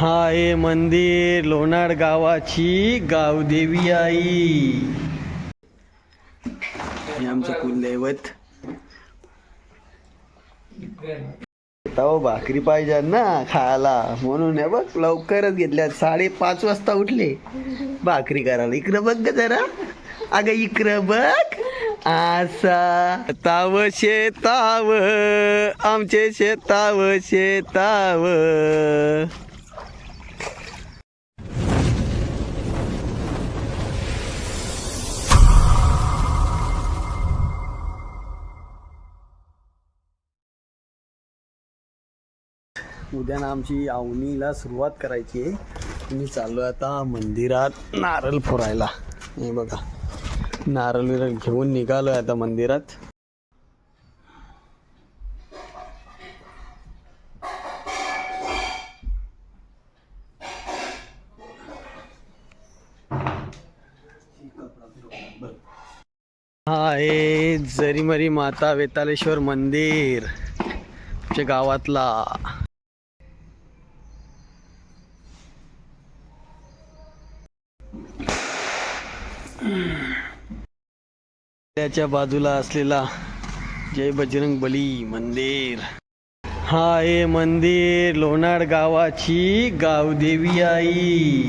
हा आहे मंदिर लोणार गावाची गावदेवी आई. हे आमचं कुलदैवत. हो भाकरी पाहिजे ना खायला. म्हणून हे बघ लवकरच घेतल्या साडेपाच वाजता उठले. भाकरी करायला. इकडं बघ ग जरा. अगं इकडं बघ. असा ताव शेताव. आमचे शेताव शेताव. उद्या ना आमची आवनीला सुरुवात करायची आहे. मी चाललो आता मंदिरात नारळ फोरायला. हे बघा. नारळ विरळ घेऊन निघालो आता मंदिरात. हा हे जरीमरी माता वेतालेश्वर मंदिर. आमच्या गावातला. त्याच्या बाजूला असलेला जय बजरंग बली मंदिर. हा हे मंदिर लोणार गावाची गावदेवी आई.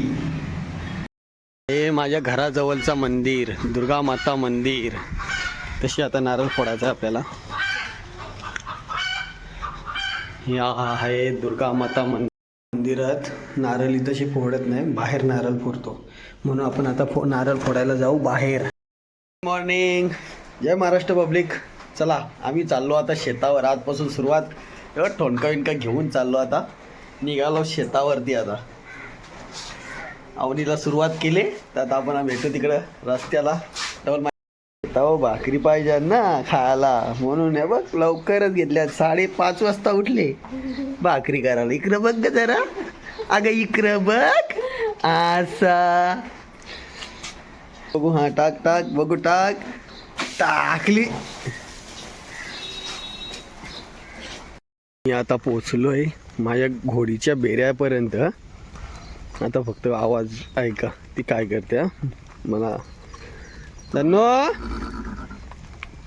हे माझ्या घराजवळचा मंदिर दुर्गा माता मंदिर. तशी आता नारळ फोडायचं आहे आपल्याला. या आहे दुर्गा माता मंदिरात. नारळ तशी फोडत नाही बाहेर नारळ फोडतो. म्हणून आपण आता फो नारळ फोडायला जाऊ बाहेर. मॉर्निंग. जय महाराष्ट्र पब्लिक. चला आम्ही चाललो आता शेतावर. आजपासून सुरुवात एवढं ठोणका विणका घेऊन चाललो आता. निघालो शेतावरती आता. आवनीला सुरुवात केली. तर आता आपण भेटू तिकडं रस्त्याला. डबल हो भाकरी पाहिजे ना खायला. म्हणून हे बघ लवकरच घेतल्या. साडेपाच वाजता उठले. भाकरी करायला. इकडं बघ ग जरा. अगं इकडं बघ. असा. बघू हा टाक टाक बघू टाक. टाकली. मी आता पोचलोय माझ्या घोडीच्या बेऱ्यापर्यंत. आता फक्त आवाज ऐका ती काय करते मला धन्नो.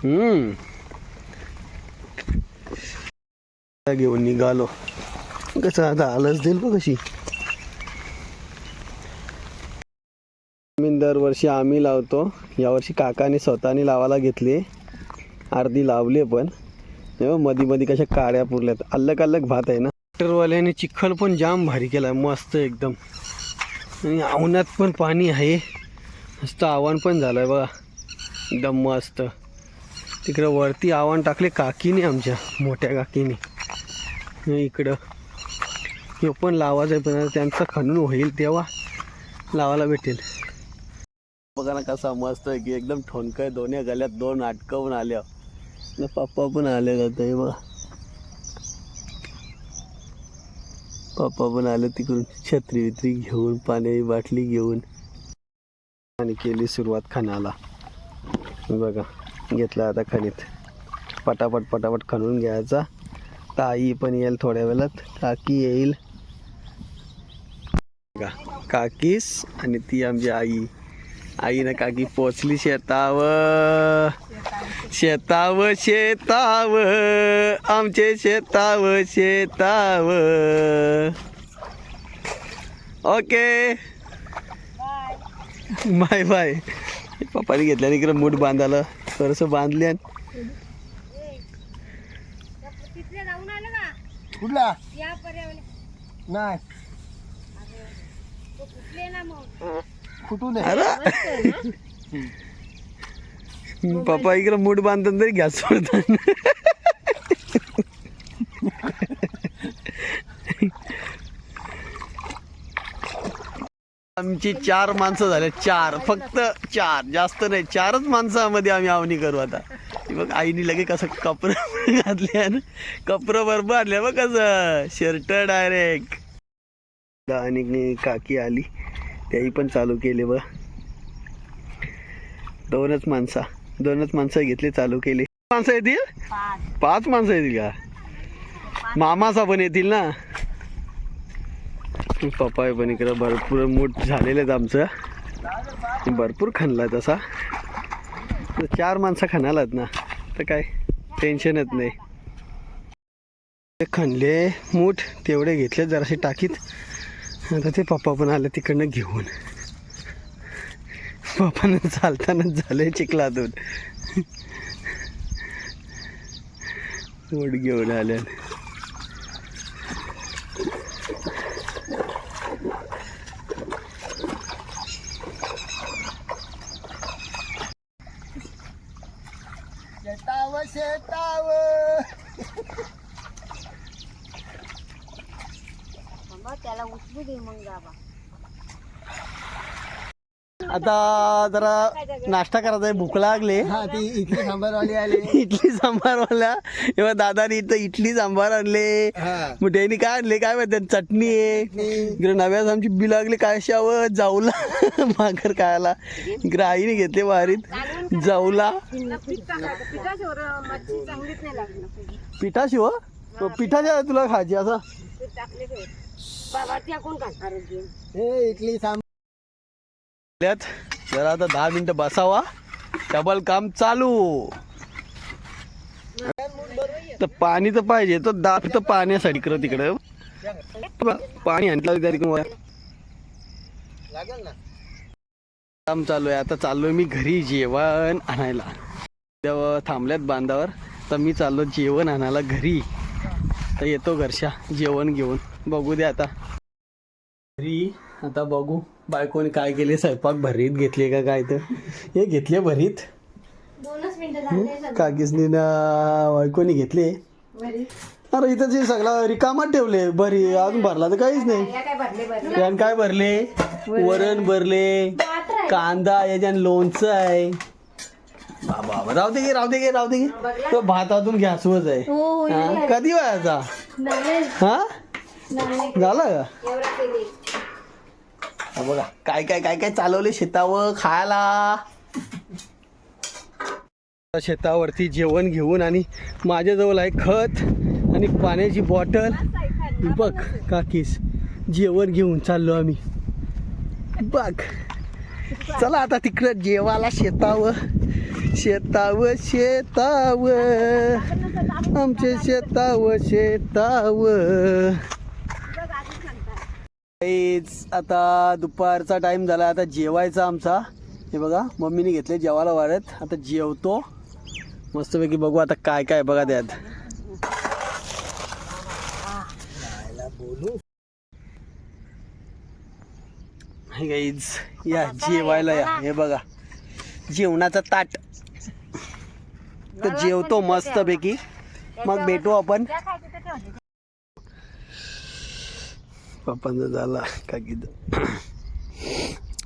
हम्म. घेऊन निघालो. कसं आता आलंच देईल बघ कशी आम्ही दरवर्षी आम्ही लावतो. यावर्षी काकाने स्वतःने लावायला घेतली. अर्धी लावली पण. तेव्हा मधी मधी कशा काड्या पुरल्यात. अलग अलग भात आहे ना. ट्रॅक्टरवाल्याने चिखल पण जाम भारी केलाय मस्त एकदम. आणि उन्हात पण पाणी आहे. मस्त आव्हान पण झालंय बघा. एकदम मस्त. तिकडं वरती आव्हान टाकले काकीने आमच्या मोठ्या काकीने. इकडं. हे पण लावायचं आहे पण त्यांचं खणून होईल तेव्हा लावायला भेटेल. बघा ना कसा मस्त आहे की एकदम ठोणकं आहे. दोन्ही गल्यात दोन अटकवून आल्या. पप्पा पण आले जात हे बघा. पप्पा पण आले तिकडून छत्री वित्री घेऊन पाण्याची बाटली घेऊन. आणि केली सुरुवात खाण्याला. बघा घेतला आता खणीत. पटापट पटापट खणून घ्यायचा. ताई पण येईल थोड्या वेळात. काकी येईल. बघा काकीस आणि ती आमची आई. आई ना काकी पोचली शेताव. शेताव शेताव. आमचे शेताव शेताव. ओके. Bye bye. पप्पाने घेतल्याने इकडे मूठ बांधायला. थोडंसं बांधले तिथले जाऊन आलं का कुठला या पर्यावरण नाही कुठून अरे. पप्पा इकडे मूठ बांधतात तरी गॅस सोडतात. आमची चार माणसं झाले चार. फक्त चार. जास्त नाही चारच माणसामध्ये आम्ही आवनी करू आता. बघ आईने लगे कसं कपडं घातले कपडं बरोबर आणले बघ कसं. शर्ट डायरेक्ट आणि काकी आली. त्याही पण चालू केले बघ. दोनच माणसा दोनच माणसं घेतली चालू केली. माणसं येतील? पाच. पाच माणसं येतील का? मामाचा पण येतील ना? पप्पा पण इकडं भरपूर मूठ झालेले आहेत आमचं. भरपूर खणला तसा. तर चार माणसं खणालात ना? तर काय टेन्शनच नाही. ते खणले मूठ तेवढे घेतले जरासे टाकीत. आता ते पप्पा पण आले तिकडनं घेऊन. पप्पानं चालतानाच झालंय चिखलातून. मूठ घेऊन आले. शेताव शेताव मग त्याला उचलू दे मग जाबा आता जरा नाश्ता करायचा आहे भूक लागले. हा ती इथली सांबारवाली आली. इडली सांबारवाल्या तेव्हा दादानी इथं इडली सांबार आणले. हा. मग त्यांनी काय आणले? काय माहिती चटणी आहे. इकडे नव्याच आमची बी लागली काय शाव? जाऊला. माघर खायला. इकडे आईने घेतले वारीत. जाऊला. पिठाशीवर मच्छी चांगलीच नाही लागली पिठाशी पिठाच्या तुला खायची असं? ते टाकले ते हे त्यात जरा आता दहा मिनिटं बसावा. डबल काम चालू. तर पाणी तर पाहिजे तर दाब तर पाण्यासाठी करत तिकडं. पाणी आणलं तरी लागेल ना? काम चालू आहे आता चाललोय मी घरी जेवण आणायला. तेव्हा थांबल्यात बांधावर तर मी चाललो जेवण आणायला घरी. तर येतो घरच्या जेवण घेऊन. बघू दे आता. घरी आता बघू बायकोने काय केले स्वयंपाक भरीत घेतली का काय तर. हे घेतले भरीत. दोनच मिनिटं काकीसनी ना बायकोने घेतले. अरे इथं जे सगळा रिकामात ठेवले भरी अजून भरला तर काहीच नाही. काय भरले भरले. यान काय भरले? वरण. भरले. कांदा याच्यान लोणचं आहे. बाबा बाबा, राहू दे गे राहू दे गे राहू दे गे तो भातातून गॅसवरच आहे. हो हा? कधी व्हायचा हा? झालं? का बघा. काय काय काय काय चालवले शेतावर? खायला. शेतावरती जेवण घेऊन आणि माझ्याजवळ आहे खत आणि पाण्याची बॉटल. बघ काकीस. जेवण घेऊन चाललो आम्ही. बघ. चला आता तिकडं जेवायला शेतावर. शेतावर शेतावर. आमचे शेतावर काहीच आता दुपारचा टाइम झाला आता जेवायचा आमचा. हे बघा मम्मीने घेतले जेवायला वाढत. आता जेवतो. मस्तपैकी बघू आता काय काय बघा त्यात. गाईज या जेवायला या. हे बघा. जेवणाचं ताट. तर जेवतो मस्तपैकी. मग भेटू आपण. पप्पांचा झाला काकीचं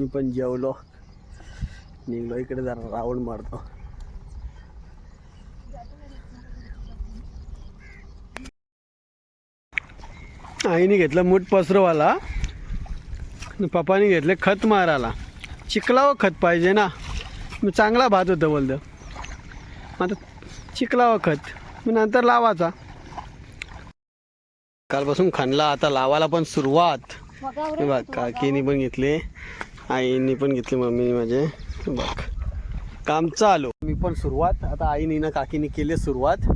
मी पण जेवलो. निघलो. इकडे जरा रावण मारतो. आईने घेतलं मूठ पसरवाला. पप्पाने घेतले खत मारायला. चिखलावं खत पाहिजे ना. मग चांगला भात होतं बोलतं. आता चिखलावं खत. मग नंतर लावायचा. कालपासून खणला आता लावायला पण सुरुवात. हे बघ काकीने पण घेतले. आईने पण घेतले मम्मीने माझे. बघ काम चालू. मी पण सुरुवात. आता आईने ना काकीने केली सुरुवात.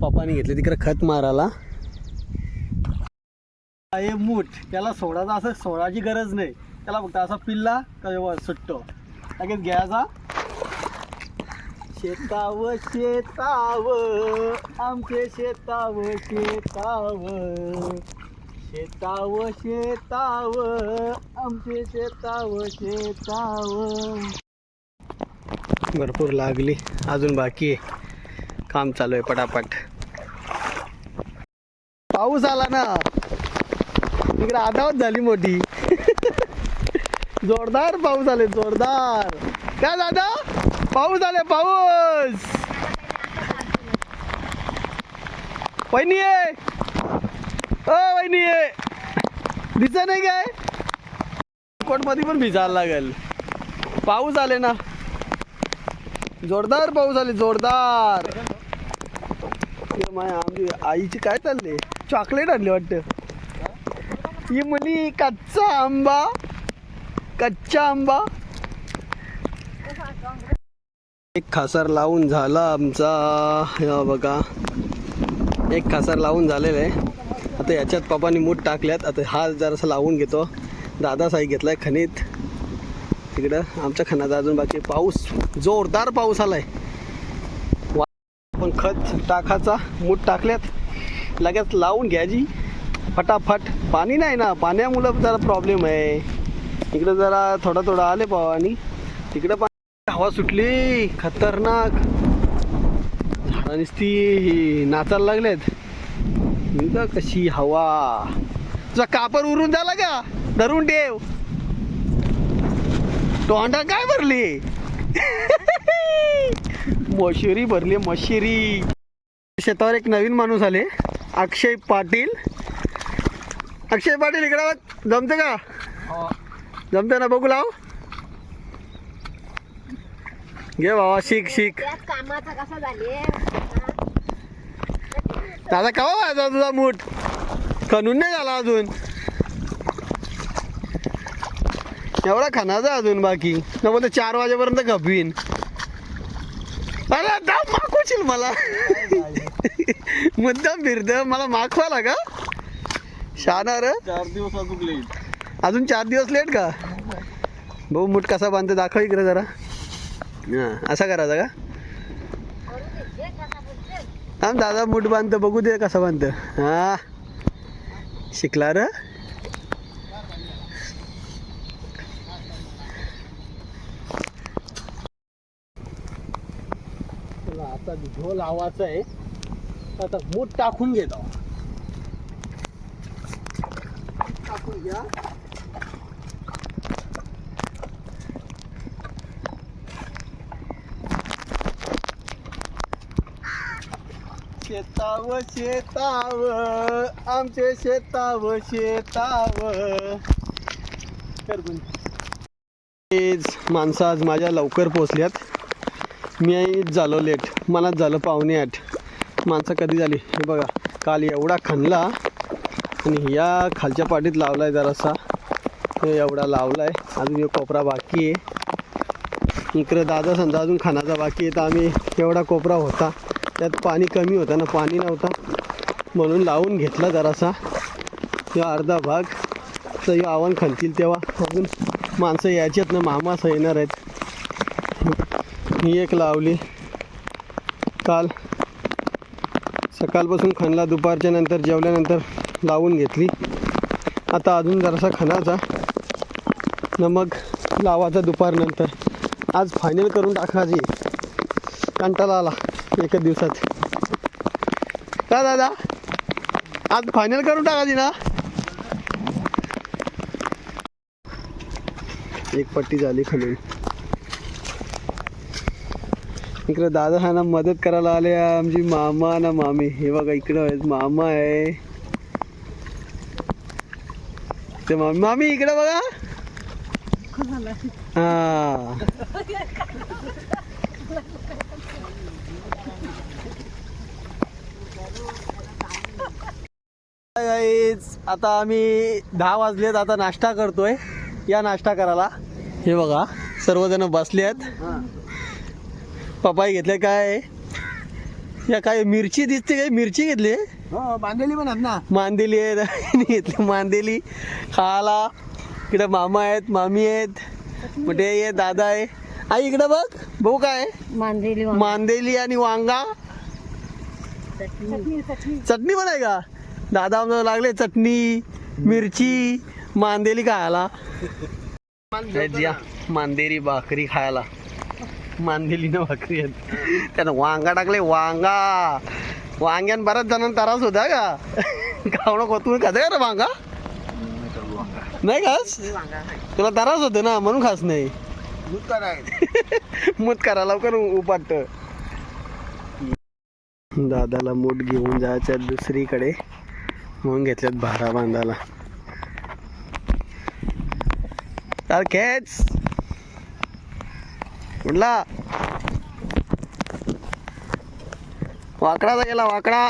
पप्पाने घेतले तिकडे खत मारायला. हे मूठ त्याला सोडायचं असं सोडायची गरज नाही. त्याला फक्त असा पिल्ला सुटतो लगेच घ्यायचा. शेताव शेताव आमचे शेताव शेताव. शेताव शेताव आमचे शेताव शेताव. भरपूर लागली अजून बाकी आहे. काम चालू आहे पटापट. पाऊस आला ना. इकडे आधावत झाली मोठी जोरदार पाऊस आले जोरदार. काय दादा? पाऊस आले पाऊस! वहिनी आहे ओ वहिनी आहे दिसत नाही काय? कोटमध्ये पण भिजायला लागेल. पाऊस आले ना. जोरदार पाऊस आले जोरदार. आमची आईची काय चालले? चॉकलेट आणले वाटतं. इमली कच्चा आंबा कच्चा आंबा. एक खासार लावून झाला आमचा. बघा. एक खासार लावून झालेलं आहे. आता याच्यात पप्पानी मूठ टाकल्यात. आता हा जरासा लावून घेतो. दादा साई घेतलाय खनीत तिकडं आमच्या खणाचा अजून बाकी पाऊस. जोरदार पाऊस आलाय. पण खत टाकाचा मूठ टाकल्यात. लगेच लावून घ्यायची. फटाफट. पाणी नाही ना. पाण्यामुळं जरा प्रॉब्लेम आहे. इकडं जरा थोडा थोडा आले पाणी तिकडं पाणी हवा सुटली खतरनाक. झाडं नुसती नाचायला लागलेत. कशी हवा. तुझा कापर उरून झाला का? धरून ठेव. तोंडा काय भरली? मशिरी भरली मशिरी. शेतावर एक नवीन माणूस आले अक्षय पाटील. अक्षय पाटील इकडे जमते का? जमते ना? बघू लाव. घे बाबा शिक शिक. त्यात कामाचा कसा झाले? दादा कवा व्हायचा तुझा मूठ? खणून नाही झाला अजून? एवढा खानाचा अजून बाकी. न बोलतो चार वाजेपर्यंत खपवीन. अरे दाम मागवशील मला. मुद्दाम फिरत मला मागवाला का? शाणार चार दिवस अजून लेट अजून चार दिवस लेट का? भाऊ मूठ कसा बांधतो दाखव इकडे जरा. हां असा करायचा का? हा दादा मूठ बांधतो बघू दे कसा बांधतो. हा. शिकला र आता झोल लावायचा आहे आता मूठ टाकून घेतो टाकून घ्या. शेताव शेताव आमचे शेताव शेताव. कर माणसं आज माझ्या लवकर पोचल्यात मी झालो लेट मलाच झालं पाहुणे आठ. माणसं कधी झाली? हे बघा काल एवढा खणला आणि या खालच्या पाटीत लावलाय जरासा. तो एवढा लावलाय. अजून एक कोपरा बाकी आहे. इकडं दादा समजा अजून खानाचा बाकी आहे. तर आम्ही एवढा कोपरा होता. त्यात पाणी कमी होतं ना पाणी नव्हता. म्हणून लावून घेतला जरासा. किंवा अर्धा भाग. तर ह्यो आव्हान खणतील तेव्हा. अजून माणसं यायच्यात ना मामास येणार आहेत. ही एक लावली. काल सकाळपासून खणला दुपारच्या नंतर जेवल्यानंतर लावून घेतली. आता अजून जरासा खणाचा न मग लावायचा दुपारनंतर. आज फायनल करून टाकायची कंटाळा आला. एकच दिवसात. का दादा? आज फायनल करून टाकायची ना एक पट्टी झाली खाली इकडे दादा हा ना मदत करायला आले आमची मामा ना मामी. हे बघा इकडं आहेत. मामा आहे. ते मामी मामी इकडे बघा. हा. आता आम्ही दहा वाजलेत आता नाश्ता करतोय. या नाश्ता करायला. हे बघा सर्वजण बसले आहेत पपाई घेतले काय? या काय मिरची दिसते काय? मिरची घेतली? हो बांधलेली पण आहेत ना. मांदेली आहेत. घेतली मांदेली. खायला इकडे मामा आहेत मामी आहेत. मोठे आहे दादा आहे. आई इकडे बघ. भाऊ काय? मांदेली मांदेली आणि वांगा. चटणी पण आहे का? दादा आमचं लागले चटणी मिरची मांदेली खायला. जिया मांदेरी भाकरी खायला. मांदेली ना भाकरी आहेत. त्यानं वांगा टाकले वांगा. वांग्यान बऱ्याच जणांना त्रास होता का? खावणं कोतून खाते का रे वांगा? नाही खास? तुला त्रास होते ना म्हणून खास नाही. दूध मूत करा लवकर उपाट. दादाला मूठ घेऊन जायचं दुसरीकडे. म्हणून घेतल्यात भारा बांधायला सारखेच खेच. कुठला वाकडाचा गेला वाकडा.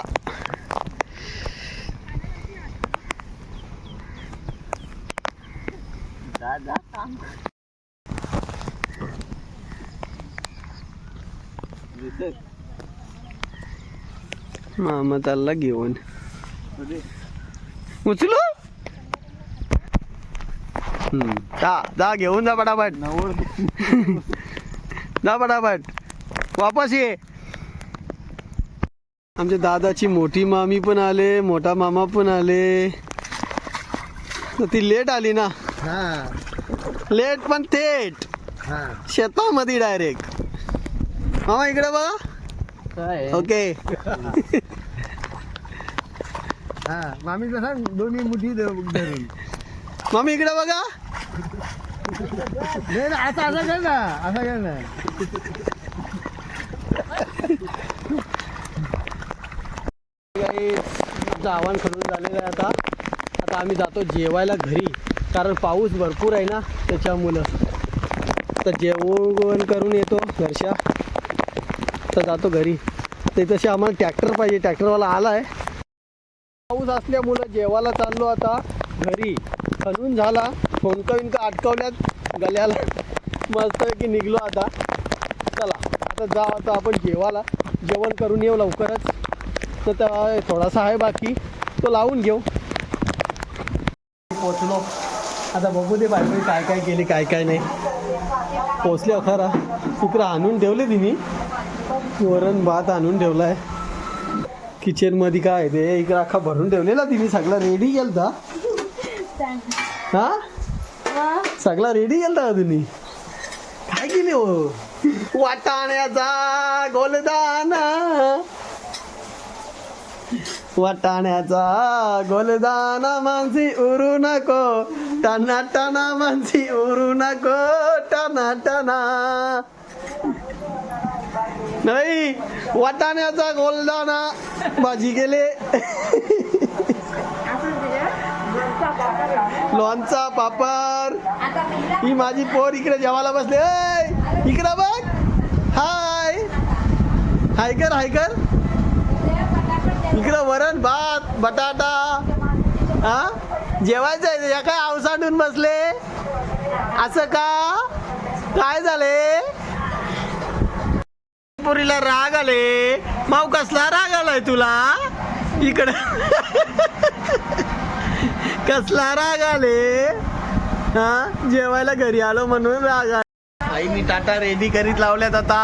मामा चालला घेऊन. उचलू? जा जा घेऊन जा पटापट. जा पटापट. वापस ये. आमच्या दादाची मोठी मामी पण आले मोठा मामा पण आले. ती लेट आली ना. हा. लेट पण थेट. हा. शेतामध्ये डायरेक्ट मामा इकडे बघा. काय? ओके हा मामीचं सांग दोन्ही मुठी धरून. मामी इकडे बघा. नाही ना, आता असं कर ना असं कर ना. आमचं आव्हान खरून झालेलं आहे आता. आता आम्ही जातो जेवायला घरी. कारण पाऊस भरपूर आहे ना त्याच्यामुळं. तर जेवण करून येतो घरच्या. तर जातो घरी. ते तसे आम्हाला ट्रॅक्टर पाहिजे. ट्रॅक्टरवाला आला आहे पाऊस असल्यामुळं जेवायला चाललो आता. घरी. खणून झाला. फोनका विनका अटकवल्यात गल्याला मस्तपैकी निघलो आता. चला आता जा आता आपण जेवायला. जेवण करून येऊ लवकरच. तर त्या थोडासा आहे बाकी. तो लावून घेऊ. पोचलो. आता बघू दे बायकोने काय काय केले काय काय नाही. पोचले खरा. इकडं आणून ठेवले तिने. वरण भात आणून ठेवला आहे किचनमध्ये काय आहे ते इकडं अख्खा भरून ठेवलेला तिने सगळा रेडी केलता. हा? सगळा रेडी केलता का तुम्ही काय केले हो? वाटाण्याचा गोलदाना. वाटाण्याचा गोलदाना मानसी उरू नको. टना टना मानसी उरू नको. टना टना नाही वाटाण्याचा गोलदाना भाजी गेले लोणचा पापड. ही माझी पोर इकडे जेवायला बसले. इकडे बघ. हाय. हाय कर हाय कर इकडं वरण भात बटाटा. हा जेवायचं आहे. या काय अवसाडून बसले? असं का? काय झाले? पुरीला राग आले. माऊ कसला राग आलाय तुला? इकडं. कसला राग आले? हा? जेवायला घरी आलो म्हणून राग आला. मी टाटा रेडी करीत लावल्यात आता.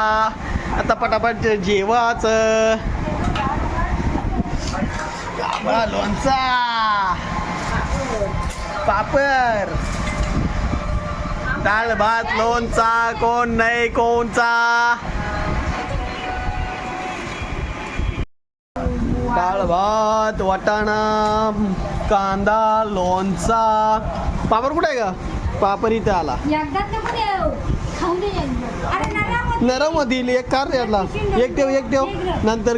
आता पटापट जेवाच. लोणचा. पापड. डाळ भात लोणचा. कोण नाही कोणचा? डाळ भात वाटाणा कांदा लोणचा. पापड कुठे आहे का पापड इथं आला. अरे नरम होतील एक कार यातला एक ठेव एक ठेव. नंतर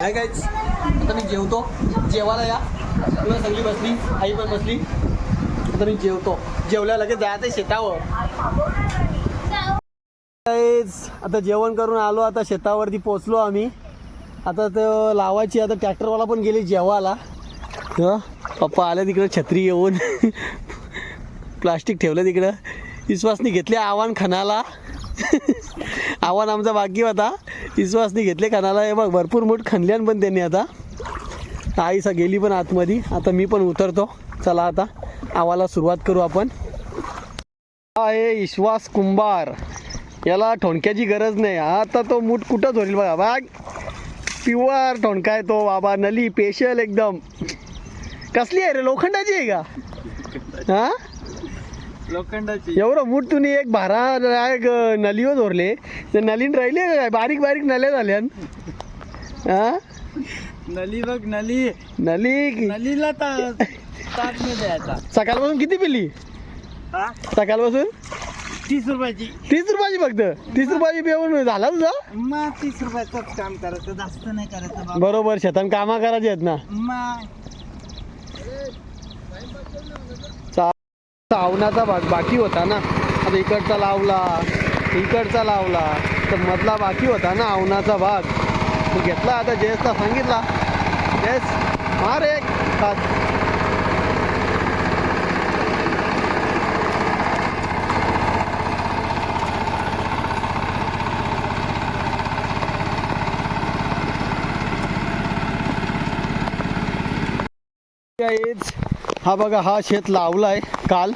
काय काय आता मी जेवतो. जेवायला या. तुला सगळी बसली. आई पण बसली. आता मी जेवतो. जेवल्या लगेच जायचं शेतावर. आज आता जेवण करून आलो आता शेतावरती पोचलो आम्ही. आता तर लावायची आता ट्रॅक्टरवाला पण गेले जेवायला. हं? पप्पा आले तिकडं छत्री येऊन प्लास्टिक ठेवलं तिकडं. विश्वासनी घेतले आव्हान खणाला. आव्हान आमचा बाकी होता. विश्वासनी घेतले खणाला. हे बघ भरपूर मूठ खणल्यान पण त्यांनी आता. आई सा गेली पण आतमध्ये. आता मी पण उतरतो. चला आता आवाला सुरुवात करू आपण. आहे विश्वास कुंभार. याला ठोणक्याची गरज नाही. आता तो मूठ कुठंच होईल बघा. बाग प्युअर ठोणका आहे तो बाबा. नली स्पेशल एकदम. कसली आहे रे? लोखंडाची आहे का? हा? लोखंडाची. एवढं मूठ तुम्ही एक भारा एक नलीवर धरले. ते नलीन राहिले काय बारीक बारीक नल्या झाल्यान हा? नली बघ नली. नली नलीला सकाळपासून किती पिली? सकाळपासून? तीस रुपयाची. तीस रुपयाची फक्त? तीस रुपयाची पिऊन झाला तुझा? मग तीस रुपयाचंच काम करायचं जास्त नाही करायचं बाबा. बरोबर शेतान कामा करायची आहेत ना. मग सावनाचा भाग बाकी होता ना. आता इकडचा लावला इकडचा लावला तर मधला बाकी होता ना आवनाचा भाग. तो घेतला आता जयसला सांगितला. जयस मार एक. Guys, हा बघा हा शेत लावला आहे काल.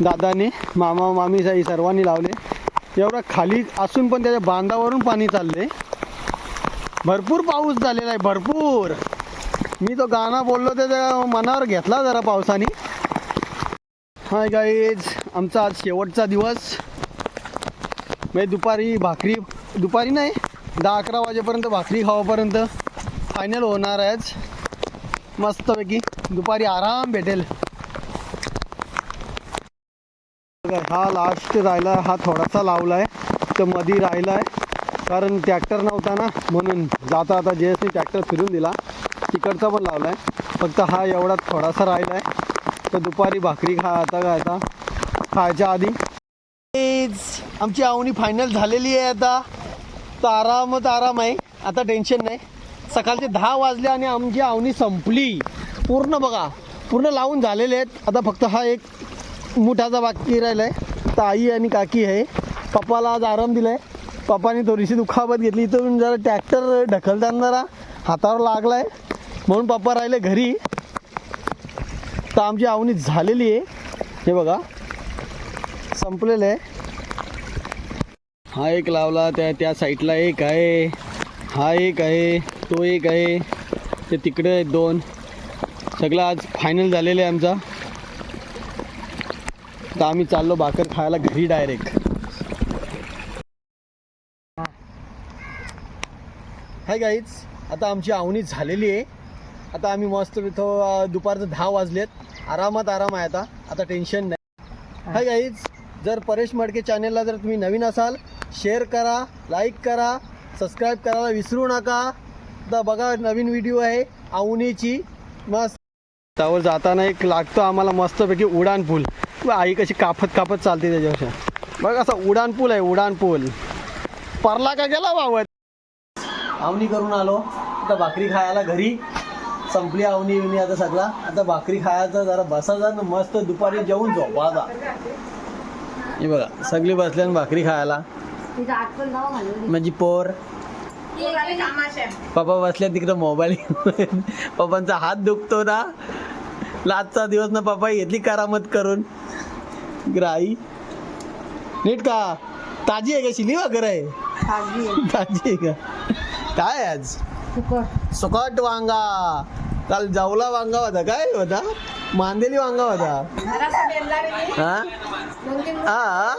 दादाने मामा मामी साई सर्वांनी लावले. एवढा खाली असून पण त्याच्या बांधावरून पाणी चालले भरपूर पाऊस झालेला आहे भरपूर. मी तो गाणं बोललो त्याच्या मनावर घेतला जरा पावसाने. हाय गाईज आमचा आज शेवटचा दिवस. म्हणजे दुपारी भाकरी दुपारी नाही दहा अकरा वाजेपर्यंत भाकरी खावापर्यंत फायनल होणार आहेच मस्तपैकी दुपारी आराम भेटेल. हा लास्ट राहिला हा थोडासा लावलाय तर मधी राहिलाय. कारण ट्रॅक्टर नव्हता ना म्हणून जाता आता जे ट्रॅक्टर फिरून दिला. तिकडचा पण लावलाय. फक्त हा एवढा थोडासा राहिलाय. तर दुपारी भाकरी खा आता काय आता? खायच्या आधी. आमची आवणी फायनल झालेली आहे आता. तर आरामच आराम आहे. आता टेन्शन नाही. सकाळचे दहा वाजले आणि आमची आवणी संपली. पूर्ण बघा पूर्ण लावून झालेले आहेत. आता फक्त हा एक मुठाचा बाकी राहिला आहे तर आई आणि काकी आहे पप्पाला आज आराम दिला आहे पप्पाने थोडीशी दुखापत घेतली. इथून जरा ट्रॅक्टर ढकलताना जरा हातावर लागला आहे म्हणून पप्पा राहिले घरी. तर आमची आवणी झालेली आहे. हे बघा संपलेलं आहे. हा एक लावला त्या त्या साईडला एक आहे. हा एक आहे. तो एक आहे ते तिकडे आहेत दोन. सगळं आज फायनल झालेलं आहे आमचा. तर आम्ही चाललो भाकर खायला घरी डायरेक्ट हाय गाईच आता आमची आवणी झालेली आहे. आता आम्ही मस्त इथं दुपारचं दहा वाजलेत. आरामात आराम आहे आता. आता टेन्शन नाही. हाय गाईज जर परेश मडके चॅनेलला जर तुम्ही नवीन असाल शेअर करा लाईक करा सबस्क्राईब करायला विसरू नका. आता बघा नवीन व्हिडिओ आहे आवणीची मस्त. त्यावर जाताना एक लागतो आम्हाला मस्तपैकी उडान पूल. आई कशी कापत कापत चालते त्याच्यावर बघ असा उडान पूल आहे उडान पूल. परला का गेला वावत? आवनी करून आलो. आता भाकरी खायला घरी. संपली आवनी विवणी आता सगळा. आता भाकरी खायचं जरा बसायचा मस्त दुपारी जेवून झोपायचा हे बघा सगळी बसल्यान भाकरी खायला. माझी पोर. पप्पा बसल्या तिकडं मोबाईल पप्पांचा हात दुखतो ना. लाजचा दिवस ना पप्पा घेतली करामत करून. ग्राई. नीट का? ताजी आहे का शिली वगैरे? आहे. ताजी आहे का? काय आज? सुकट वांगा. काल जावला वांगा होता. काय होता? मांदेली वांगा होता. हा? हा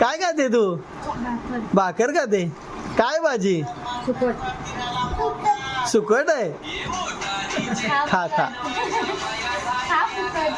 काय खाते तू? भाकर खाते? काय भाजी? सुकट आहे. खा खा.